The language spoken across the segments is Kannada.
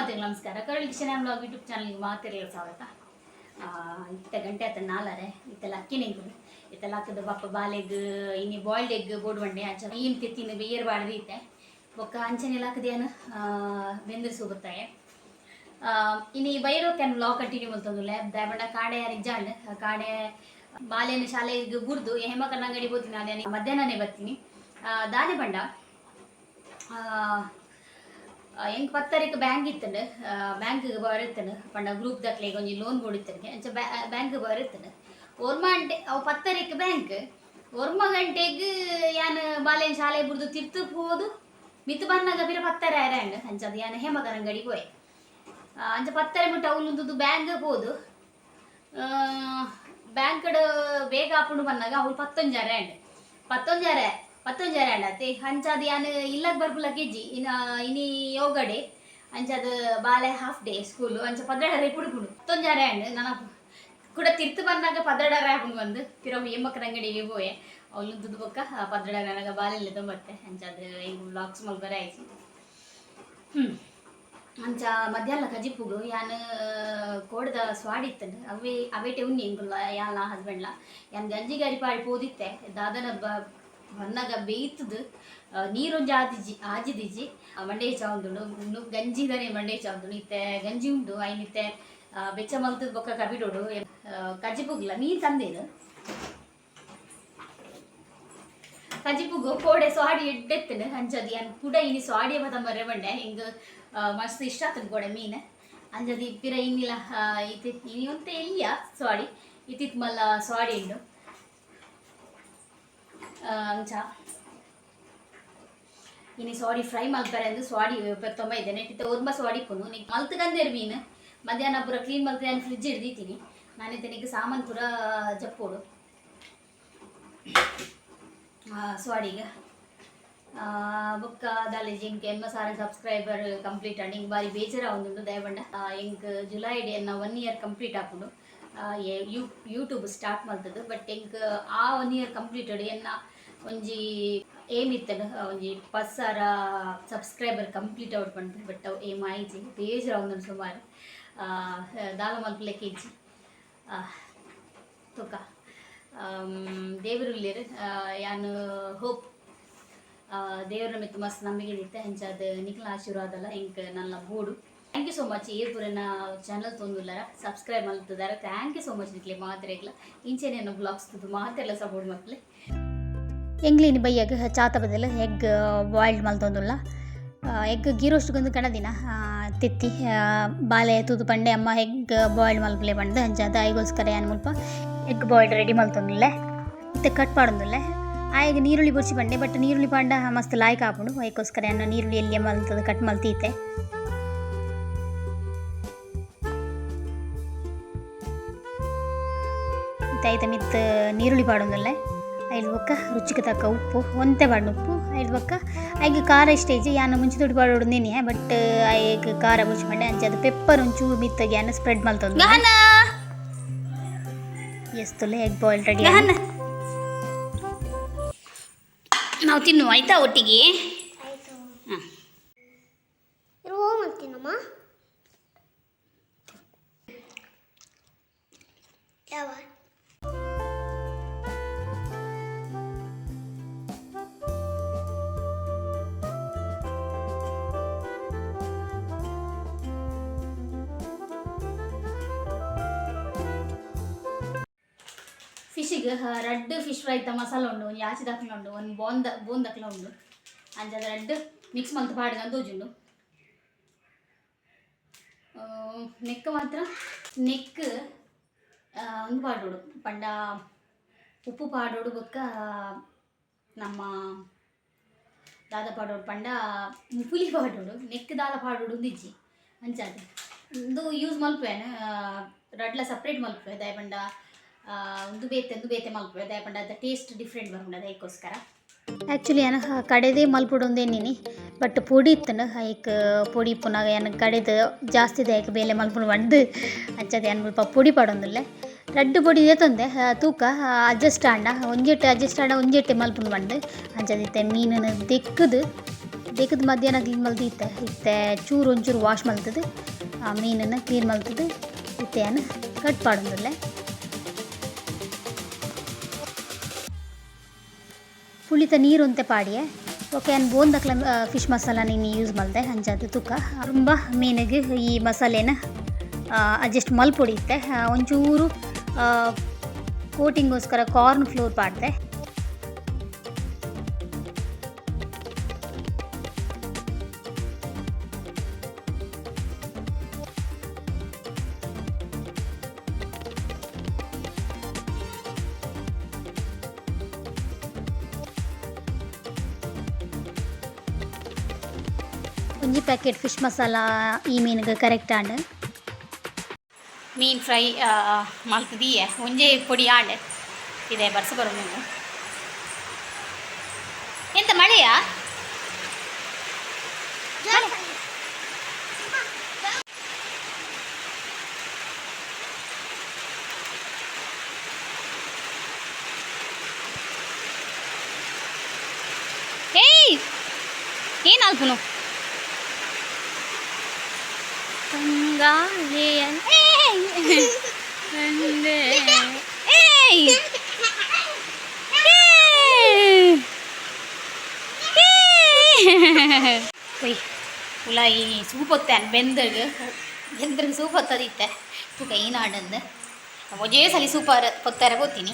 ಮಾತಿಗೆ ನಮಸ್ಕಾರ. ಕರಳಿ ಕಿಶನ್ ಬ್ಲಾಗ್ ಯೂಟ್ಯೂಬ್ ಚಾನಲ್ಗೆ ಮಾತಿರಲಿಲ್ಲ ಸ್ವಾಗತ. ಆ, ಇತ್ತ ಗಂಟೆ ಆತ ನಾಲರೆ ಇತ್ತೆಲ್ಲ ಅಕ್ಕಿ ನಿಂತು ಇತ್ತೆಲ್ಲ ಹಾಕದ ಬಪ್ಪ ಬಾಲೆಗ್ ಇನಿ ಬಾಯ್ಲ್ಡ್ ಎಗ್ ಬೋಡ್ ಬಂಡೆ ಅಂಚ ಏನು ತಿತ್ತಿನ ಬೇಯರ್ ಬಾಡ್ದು ಇತ್ತೆ. ಬೊಕ್ಕ ಅಂಚನೆಲ್ಲ ಹಾಕದೇನು ಬೆಂದಿರಿಸು ಇನ್ನು ಈ ಬೈರೋ ಕ್ಯಾನ್ ಲಾ ಕಂಟಿನ್ಯೂ ಮಲ್ತೊಂದುಲ್ಲೆ ದಯಬಂಡ ಕಾಡೆ ಯಾರಿಗೆ ಜಾಂಡ್ ಕಾಡೆ ಬಾಲೆನ ಶಾಲೆಗೆ ಗುರ್ದು ಹೇಮ ಕನ್ನಂಗಡಿ ಬೋತೀನಿ ನಾನು ಮಧ್ಯಾಹ್ನನೇ ಬರ್ತೀನಿ. ಆ, ದಾನೆ ಬಂಡ. ಹೆಂಗ್ ಪತ್ತರಿಕ ಬ್ಯಾಂಕ್ ಇತ್ತಂಡು ಬ್ಯಾಂಕ್ ಬರುತ್ತನು ಪಂಡ ಗ್ರೂಪ್ ದಕ್ಲೆಗೆ ಒಂಜಿ ಲೋನ್ ಕೊಡಿತ್ತನಿಗೆ ಅಂಚ ಬ್ಯಾಂಕ್ ಬರುತ್ತನು ಓರ್ಮ ಗಂಟೆ ಅವ್ ಪತ್ತರಿಕ ಬ್ಯಾಂಕ್ ಒರ್ಮ ಗಂಟೆಗ್ ಯಾನ ಬಾಲೆ ಶಾಲೆ ಬುಡ್ದು ತಿರ್ತು ಹೋದು ಮಿತ್ ಬಂದಾಗ ಬಿರ ಪತ್ತರ ಆಯ್ರಂಡ್ ಅಂಚ ಅದು ಯಾನ್ ಹೇಮಕನ ಅಂಗಡಿ ಹೋಯ್. ಆ, ಅಂಚ ಪತ್ತರೆ ಮುಟ್ಟ ಅವಲೊಂದು ಬ್ಯಾಂಕ್ ಹೋದು. ಬ್ಯಾಂಕ್ ಬೇಗ ಹಾಕೊಂಡು ಬಂದಾಗ ಅವ್ಳು ಪತ್ತೊಂಜಾರ ಪತ್ತೊಂಜಾರೆ ಪತ್ತೊಂಜಾರೆ ಅಂಡ್ ಅತ್ತೆ. ಅಂಚಾದ ಯಾನ್ ಇಲ್ಲದ ಬರ್ಪುಲ ಕೆಜಿ. ಇನ್ನ, ಇನಿ ಯೋಗಡೆ ಅಂಚಾದ ಬಾಲೆ ಹಾಫ್ ಡೇ ಸ್ಕೂಲು ಅಂಚ ಪದ್ರಡರೆ ಪುಡುಪುಡು ಪತ್ತೊಂಜಾರೆ ಅಂಡ್ ನನ್ನ ಕೂಡ ತಿರ್ತು ಬಂದಾಗ ಪದ್ರಡರ ಹಾಕೊಂಡು ಬಂದು ಪಿರೋ ಎಮ್ಮಕ್ಕನ ಅಂಗಡಿಗೆ ಹೋಯೆ ಅವಳು ದುಡ್ಡು ಬೊಕ್ಕ ನನಗ ನನಗೆ ಬಾಲೆಲ್ಲ ತುಂಬತ್ತೆ. ಅಂಚಾದ ಈ ಬ್ಲಾಗ್ಸ್ ಮಲ್ಬರ ಆಯ್ತು. ಹ್ಞೂ ಅಂಚ ಮಧ್ಯಾಹ್ನ ಕಜಿಪುಗು ಯಾನ್, ಕೋಡದ ಸ್ವಾಡಿತ್ತ ಅವೇ ಅವೇಟೆ ಉನ್ನಿ ಎಂಗುಲ್ಲ ಯಾನ್ ಹಸ್ಬೆಂಡ್ಲ ಯಾನ್ ಗಂಜಿ ಗಾಡಿ ಪಾಡಿ ಪೋದಿತ್ತೆ. ದಾದನ ಬ ಬನ್ನಗ ಬೇಯ್ತದ ನೀರೊಂಜಿ ಆದಿಜಿ ಆಜಿದಿಜಿ ಮಂಡೆ ಚಾವಂದುಂಡು ಇನ್ನು ಗಂಜಿದನೆ ಮಂಡೆ ಚಾವಂದುಂಡು ಇತ್ತೆ ಗಂಜಿ ಉಂಡು ಐನಿತ್ತೆ ಬೆಚ್ಚ ಮಲ್ತದ ಬೊಕ್ಕ ಕಬಿಡೋಡು ಕಜಿಪುಗ್ಲ ನೀ ತಂದೇನು ಕಜಿಪುಗು ಕೋಡೆ ಸ್ವಾಡಿ ಎಡ್ಡೆತ್ತನ ಅಂಜದಿ ಅನ್ ಪುಡ ಇನಿ ಸ್ವಾಡಿಯ ಬದ ಮರೆ ಬಂಡೆ ಹಿಂಗ ಮಸ್ತ್ ಇಷ್ಟ ಆತನ್ ಕೋಡೆ ಮೀನ್ ಅಂಜದಿ ಪಿರ ಇನ್ನಿಲ್ಲ ಇತಿ ಇನಿ ಅಂತ ಇಲ್ಲಿಯ ಸ್ವಾಡಿ ಇತಿತ್ ಮಲ್ಲ ಸ್ವಾಡಿ ಉಂಡು ಅಂಚ. ಇನಿ ಸ್ವಾಡಿ ಫ್ರೈ ಮಲ್ಪರೆ ಅಂದು ಸ್ವಾಡಿ ತೊಂಬ ಇದೆ. ನೆಟ್ಟಿತ್ತ ಒರ್ಮ ಸ್ವಾಡಿ ಪುನು ನೀ ಮಲ್ತಗಂದೇರು ಮೀನು. ಮಧ್ಯಾಹ್ನ ಪೂರ ಕ್ಲೀನ್ ಮಲ್ತು ನಾನು ಫ್ರಿಜ್ ಹಿಡ್ದಿತ್ತೀನಿ ನಾನಿತ್ತೆ ನಿಗ ಸಾಮಾನು ಪೂರ ಜಪ್ಪೋಡು ಸ್ವಾಡಿಗೆ ಬುಕ್ಕ ದಾಲೆ ಜಿಂಕ್ ಎಮ್ಮ ಸಾರ ಸಬ್ಸ್ಕ್ರೈಬರ್ ಕಂಪ್ಲೀಟ್ ಆಂಡ್ ಹಿಂಗೆ ಬಾರಿ ಬೇಜಾರ ಒಂದು ದಯಬಂಡ. ಹಿಂಗೆ ಜುಲೈ ಡೇ ಎನ್ನ ಒನ್ ಇಯರ್ ಕಂಪ್ಲೀಟ್ ಎ- ಯೂ ಯೂಟ್ಯೂಬ್ ಸ್ಟಾರ್ಟ್ ಮಾಡ್ತದ್ದು. ಬಟ್ ಹಿಂಗೆ ಆ ಒನ್ ಇಯರ್ ಕಂಪ್ಲೀಟೆಡ್ ಎನ್ನ ಒಂಜಿ ಏಮ್ ಇತ್ತನು ಒಂಜಿ ಪಸ್ಸಾರ ಸಬ್ಸ್ಕ್ರೈಬರ್ ಕಂಪ್ಲೀಟ್ ಔಟ್ ಬಂತು. ಬಟ್ ಅವು ಏಮ್ ಆಯ್ತು. ಬೇಜಾರ ಒಂದೊಂದು ಸುಮಾರು ದಾಲ ಮಲ್ಪಲೆಕ್ಕೆ ಆ, ತುಕ. ದೇವರು ಇಲ್ಲಿರು ಯಾನು ಹೋಪ್ ದೇವರ ಮಿತ್ತು ಮಸ್ತ್ ನಂಬಿಕೆ ಇತ್ತೆ ಹೆಂಚಾದ ನಿಖಿಲ ಆಶೀರ್ವಾದ ಅಲ್ಲ ಇಂಕ್ ನನ್ನ ಬೋಡು ಥ್ಯಾಂಕ್ ಯು ಸೋ ಮಚ್ ಈ ಪುರನ ಚಾನಲ್ ತೊಂದುಲ್ಲರ ಸಬ್ಸ್ಕ್ರೈಬ್ ಮಲ್ತಿದ್ದಾರೆ ಥ್ಯಾಂಕ್ ಯು ಸೋ ಮಚ್ ನಿಕ್ಲೆ ಇಂಚೆ ನನ್ನ ಬ್ಲಾಗ್ಸ್ ತುದು ಮಾತ್ರ ಎಲ್ಲ ಸಪೋರ್ಟ್ ಮಕ್ಳೆ ಎಂಗ್ಲಿನ ಬೈಯಾಗ ಚಾತ ಬದಲು ಎಗ್ ಬಾಯ್ಲ್ಡ್ ಮಲ್ತೊಂದುಲ್ಲ ಎಗ್ ಗೀರೋಸ್ಟ್ಗೊಂದು ಕಣದಿನ ತಿತ್ತಿ ಆ, ಬಾಲೆ ತೂದು ಪಂಡೆ ಅಮ್ಮ ಎಗ್ ಬಾಯ್ಲ್ಡ್ ಮಲ್ಪಲೆ ಪಂಡ್ದು ಅಂಚಾದ ಐಗೋಸ್ಕರ ಏನು ಮುಲ್ಪ ಎಗ್ ಬಾಯ್ಲ್ಡ್ ರೆಡಿ ಮಲ್ತೊಂದುಲ್ಲೆ ಇತ್ತೆ ಕಟ್ ಪಾಡೊಂದುಲ್ಲೆ. ಎಗ್ ನೀರುಳ್ಳಿ ಬುರ್ಚಿ ಪಂಡೆ ಬಟ್ ನೀರುಳ್ಳಿ ಪಾಂಡ ಮಸ್ತ್ ಲಾಯ್ಕ್ ಹಾಕೊಂಡು ಅದಕ್ಕೋಸ್ಕರ ಏನು ನೀರುಳ್ಳಿ ಎಲ್ಲಿ ಮಲ್ತದ ಕಟ್ ಮಲ್ತೀತೆ ಐತ ಮಿತ್ ನೀರುಳ್ಳಿ ಪಾಡೊಂದುಲ್ಲೆ. ಐದು ಬೊಕ್ಕ ರುಚಿಗೆ ತಕ್ಕ ಉಪ್ಪು ಒಂತೆ ಬಣ್ಣ ಉಪ್ಪು ಐದು ಬೊಕ್ಕ ಐಗೆ ಖಾರ ಇಷ್ಟ ಇಜ್ಜಿ ಯಾನ ಮುಂಚೆ ತೊಟ್ಟು ಪಾಡೋಡನೇನೆ ಬಟ್ ಐಗೆ ಖಾರ ಮುಂಚೆ ಮಾಡಿ ಅಂಚೆ ಅದು ಪೆಪ್ಪರ್ ಒಂಚೂರು ಮಿತ್ತಗೆ ಯಾನ ಸ್ಪ್ರೆಡ್ ಮಲ್ತೊಂದು ಎಷ್ಟು ಎಗ್ ಬಾಯ್ಲ್ ರೆಡಿ ನಾವು ತಿನ್ನು ಆಯ್ತಾ ಒಟ್ಟಿಗೆ? ಹಾಂ ಫಿಶಿಗೆ ರೆಡ್ ಫಿಶ್ ಫ್ರೈ ತ ಮಸಾಲ ಉಂಡು ಒಂದು ಯಾಚಿ ದಕ್ಲ ಉಂಡು ಒಂದು ಬೋಂದ ಬೋನ್ ದಕ್ಲ ಉಂಡು. ಅಂಚದ ರೆಡ್ ಮಿಕ್ಸ್ ಮಲ್ತು ಪಾಡ್ಗಂತ ತೋಜುಂಡು ನೆಕ್ ಮಾತ್ರ ನೆಕ್ ಒಂದು ಪಾಡೋಡು ಪಂಡ ಉಪ್ಪು ಪಾಡೋಡು ಬೊಕ್ಕ ನಮ್ಮ ದಾದ ಪಾಡೋಡು ಪಂಡ ಪುಲಿ ಪಾಡೋಡು ನೆಕ್ ದಾದ ಪಾಡೋಡು ಒಂದಿಜ್ಜಿ ಮಂಚಾದ ಇದು ಯೂಸ್ ಮಲ್ಪೇನು ರಡ್ಲ ಸಪ್ರೇಟ್ ಮಲ್ಪೆ ದಯಪಂಡ ಆ, ಒಂದು ಬೇತೆ ಒಂದು ಬೇತೆ ಮಲ್ಪೆ ಅದ ಟೇಸ್ಟ್ ಡಿಫ್ರೆಂಟ್ ಬರೋಣ ಅದಕ್ಕೋಸ್ಕರ. ಆ್ಯಕ್ಚುಲಿ ಏನ ಕಡೆದೇ ಬಟ್ ಪುಡಿ ಇತ್ತನ? ಐಕ್ ಪುಡಿ ಪುನಗ ಏನ ಕಡೆದು ಜಾಸ್ತಿ ಇದೆ ಐಕ್ ಬೇಲೆ ಮಲ್ಪುಡು ಬಂದು ಅಂಚದ ಏನು ಸ್ವಲ್ಪ ಪುಡಿ ಪಡೊಂದುಲ್ಲೆ. ರಡ್ಡು ಪುಡಿ ಇದೆ ಆ, ತೂಕ ಅಡ್ಜಸ್ಟ್ ಆಂಡ. ಒಂಜೆಟ್ಟು ಅಡ್ಜಸ್ಟ್ ಆಂಡ ಒಂಜೆಟ್ಟೆ ಮಲ್ಪುಂಡು ಬಂದು ಅಂಚದಿತ್ತೆ ಮೀನನ್ನು ದಿಕ್ಕದು ದಿಕ್ಕದ ಮಧ್ಯಾಹ್ನ ಕ್ಲೀನ್ ಮಲ್ದು ಇತ್ತೆ. ಇತ್ತೆ ಚೂರು ಒಂಚೂರು ವಾಶ್ ಮಲ್ತದು. ಆ ಮೀನನ್ನು ಕ್ಲೀನ್ ಮಲ್ತದ. ಇತ್ತೆ ಏನು ಕಟ್ ಪಾಡೋದಿಲ್ಲ. ಪುಳಿತ ನೀರು ಅಂತ ಪಾಡಿಯೆ. ಓಕೆ ನಾನು ಬೋಂದಕ್ಲ ಫಿಶ್ ಮಸಾಲ ನೀನು ಯೂಸ್ ಮಾಡಿದೆ ಅಂಜಾದ ತುಕ್ಕ. ತುಂಬ ಮೀನಿಗೆ ಈ ಮಸಾಲೆನ ಅಡ್ಜಸ್ಟ್ ಮಲ್ಪೊಡಿಯುತ್ತೆ ಒಂಚೂರು ಕೋಟಿಂಗೋಸ್ಕರ ಕಾರ್ನ್ ಫ್ಲೋರ್ ಪಾಡ್ದೆ. ಒಂಜಿ ಪ್ಯಾಕೆಟ್ ಫಿಶ್ ಮಸಾಲ ಈ ಮೀನಿಗೆ ಕರೆಕ್ಟ್ ಆಂಡ್ ಮೀನು ಫ್ರೈ ಮಲ್ತದೀಯ ಒಂಜೇ ಪೊಡಿ ಆಂಡ್ ಇದೆ ಬರ್ಸ ಬರೋ ಮೀನು ಏಯ್! ಒಯ್ ಉಲ ಈ ಸೂಪ್ ಹೊತ್ತಾನ ಬೆಂದ್ರಗ ಬೆಂದ್ರಗ ಸೂಪ್ ಹೊತ್ತದಿತ್ತೆ ತೂಕ ಏನಾಡಂದು ಒಜೇ ಸಲಿ ಸೂಪರ್ ಹೊತ್ತಾರ ಗೊತ್ತೀನಿ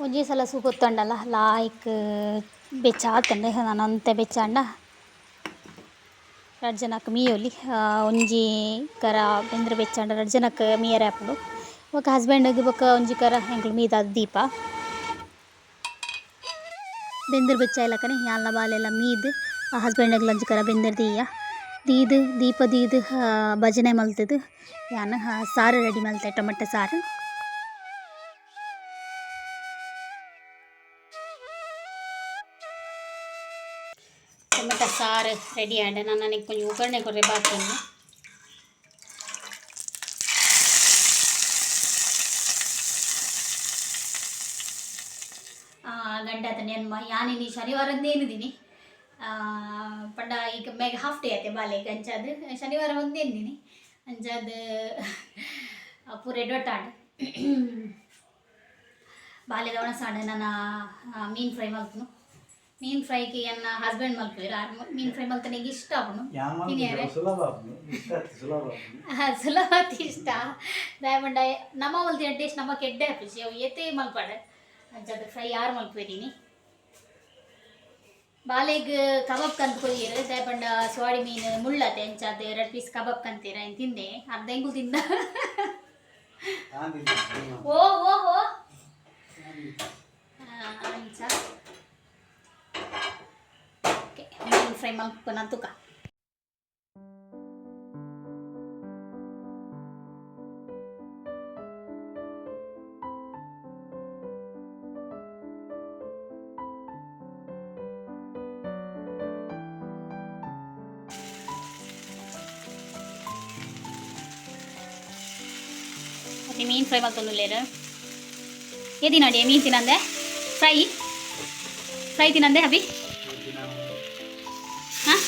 ಒಂಜಿ ಸಲ ಸೂಪ್ ಹೊತ್ತಂಡಲ್ಲ ಲಾಯ್ಕ್ ಬೆಚ್ಚ ಬೆಚ್ಚಾಂಡ ಎರಡು ಜನಕ್ಕೆ ಮೀಯೊಲಿ ಒಂಜಿ ಕರ, ಬೆಂದ್ರೆ ಬೆಚ್ಚಾಂಡ ಎರಡು ಜನಕ್ಕೆ ಆಪುಂಡು. ಬೊಕ ಹಸ್ಬೆಂಡ್ ಹಸ್ಬೆಂಡ್ಗೆ ಬೊಕ ಒಂಜಿ ಕರ ಹೆಂಕ್ಲು ಮೀದಾದ ದೀಪ. ಬೆಂದ್ರೆ ಬೆಚ್ಚ ಇಲ್ಲಕನೆ ಬಾಲೆಲ ಬಾಲೆಲ್ಲ ಮೀದು, ಆ ಹಸ್ಬೆಂಡ್ಗೆ ಒಂಜಿ ಕರ ಬೆಂದರ್ ದೀಯ. ದೀದು, ದೀಪ ದೀದು ಭಜನೆ ಮಲ್ತದು. ಯಾನ ಸಾರು ರೆಡಿ ಮಲ್ತೆ, ಟೊಮೆಟೊ ಸಾರು. ಟೊಮೆಟೊ ಸಾರು ರೆಡಿ ಆಡ ನಾನು ನನಗೆ ಕೊಂಚ ಒಗ್ಗರಣೆ ಕೊಡ್ರೆ ಬಾಕಿ ಗಂಡ ಆತ ನೆನ್ಮ ಯಾನಿನಿ ಶನಿವಾರದ್ದು ಏನಿದ್ದೀನಿ ಪಂಡ ಈಗ ಮೇಗ ಹಾಫ್ ಡೇ ಆಯ್ತೆ ಬಾಲೆ ಅಂಚಾದ ಶನಿವಾರ ಒಂದು ಏನಿದ್ದೀನಿ ಅಂಚಾದ ಪೂರೆ ಡೊಟ್ಟಾಂಡ್ ಬಾಲ್ಯದ ಒಣಸಾಂಡ್ ನನ್ನ ಮೀನು ಫ್ರೈ ಮಲ್ಪನು ಮೀನು ಫ್ರೈಗೆ ಅನ್ನ ಹಸ್ಬೆಂಡ್ ಮಲ್ಪಿರು ಮೀನ್ ಫ್ರೈ ಫ್ರೈ ಮಲ್ತನಿಗೆ ಇಷ್ಟ ಅವನು. ಸುಲಭತಿ ಇಷ್ಟ ದಯಮಂಡ ನಮ್ಮ ಮಲ್ತಿನ ಟೇಸ್ಟ್ ನಮ್ಮ ಕೆಡ್ಡೆ ಖುಷಿ ಅವು ಏತೆ ಮಲ್ಪಾಡ ಅಂಚದ ಫ್ರೈ ಯಾರು ಮಲ್ಪಿದೀನಿ ಬಾಲೆಗ್ ಕಬಾಬ್ ಕಂತ ಕೊಯ್ಯಿರ ದಯಪಂಡ ಸ್ವಾಡಿ ಮೀನು ಮುಳ್ಳತೆ ಅಂಚಾದ ಎರಡು ಪೀಸ್ ಕಬಾಬ್ ಕಂತೀರ? ಏನ್ ತಿಂದೆ. ಅರ್ಧ ಹೆಂಗು ತಿಂದ. ಓ ಓ ಓ. ಆ, ಅಂಚ ಓಕೆ ಮೀನು ಫ್ರೈ ಮಲ್ಪನ ತುಕ ಮತ್ತೆ ಮೀನು ಫ್ರೈ ಮಾಡ್ಕೊಂಡುಲ್ಲೇರು ಏದಿ ನೋಡಿ ಮೀನು ತಿನ್ನಂದೆ ಫ್ರೈ ಫ್ರೈ ತಿನ್ನಂದೆ ಅಭಿ ಹಾಂ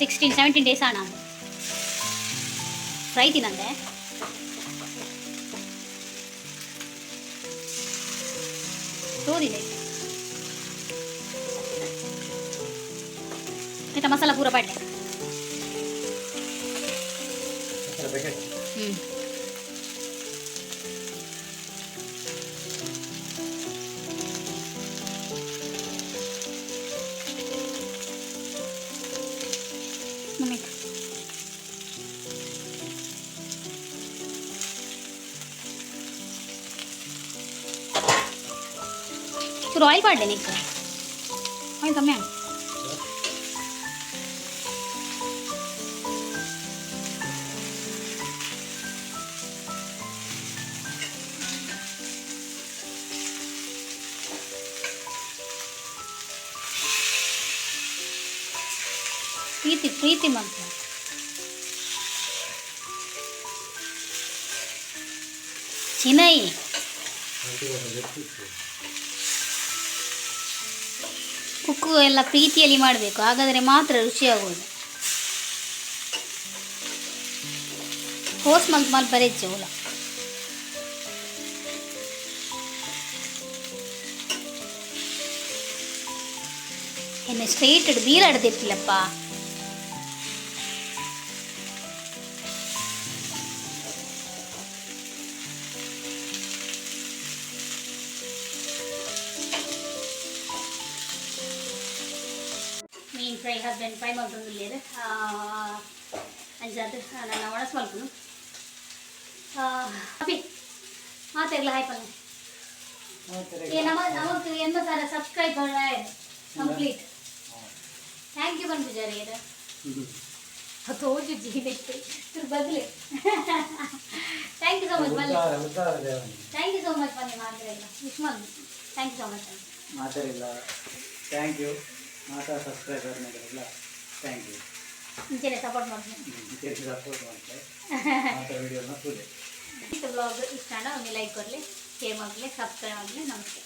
ಸಿಕ್ಸ್ಟೀನ್ ಸೆವೆಂಟೀನ್ ಡೇಸ್ ಆಣ ಫ್ರೈ ತಿನ್ನಂದೆ ತೋದಿದೆ ಆಯ್ತಾ ಮಸಾಲ ಪೂರ ಪಾಡ್ಲೆ ಸಕ್ಕರೆ ಬೇಕೇ? ಹ್ಞೂ ಚೂರು ಆಯಿಲ್ ಪಾಡ್ಲೆ ನೀನು ಆಯಿಲ್ ಕಮ್ಮಿ ಆಗ ಪ್ರೀತಿ ಪ್ರೀತಿ ಮಂತ್ರ ಛೀ ಕುಕ್ಕು ಎಲ್ಲ ಪ್ರೀತಿಯಲ್ಲಿ ಮಾಡಬೇಕು ಹಾಗಾದರೆ ಮಾತ್ರ ರುಚಿಯಾಗುವುದು ಹೋಸ್ ಮಲ್ತ್ ಮಲ್ ಬರೆಜ್ಜೆ ಉಲ என்னை ஸ்ட்ரெயிட் எடு வீல் ಮೀನು ಫ್ರೈ ಹಸ್ಬೆಂಡ್ ಫ್ರೈ ಮಾಡ್ಕೊಂಡು ಇಲ್ಲೇ ಅಂಜಾದ ನನ್ನ ಒಣಸ್ ಮಲ್ಕೊಂಡು ಅಪ್ಪಿ ಮಾತೆಲ್ಲ ಹಾಯ್ಪಲ್ಲ ಏ ನಮ್ಮ ನಮಗೆ ಎಂದ ಥರ ಸಬ್ಸ್ಕ್ರೈಬ್ ಕಂಪ್ಲೀಟ್ ಥ್ಯಾಂಕ್ ಯು ಬನ್ ಪೂಜಾರಿ ಏನ ತೋಜು ಜೀವಿಟ್ಟು ಬದಲಿ ಥ್ಯಾಂಕ್ ಯು ಸೊ ಮಚ್ ಬಲ್ಲಿ ಥ್ಯಾಂಕ್ ಯು ಸೊ ಮಚ್ ಬನ್ನಿ ಮಾತಾಡಿಲ್ಲ ವಿಶ್ ಮಾಡಿ ಥ್ಯಾಂಕ್ ಯು ಸೊ ಮಚ್ ಮಾತಾಡಿಲ್ಲ ಥ್ಯಾಂಕ್ ಯು ಮಾತಾ ಸಬ್ಸ್ಕ್ರೈಬರ್ ಮಾಡಿರಲ್ಲ ಥ್ಯಾಂಕ್ ಯು ಮುಂಚೆನೆ ಸಪೋರ್ಟ್ ಮಾಡ್ತೀನಿ. ಸಪೋರ್ಟ್ ಮಾಡ್ತಾರೆ ಮಾತಾ ವಿಡಿಯೋನ ಪೂಜೆ. ಬ್ಲಾಗ್ ಇಷ್ಟ ಒಂದು ಲೈಕ್ ಕೊಡಲಿ ಶೇರ್ ಆಗಲಿ ಸಬ್ಸ್ಕ್ರೈಬ್ ಆಗಲಿ ನಮಸ್ತೆ.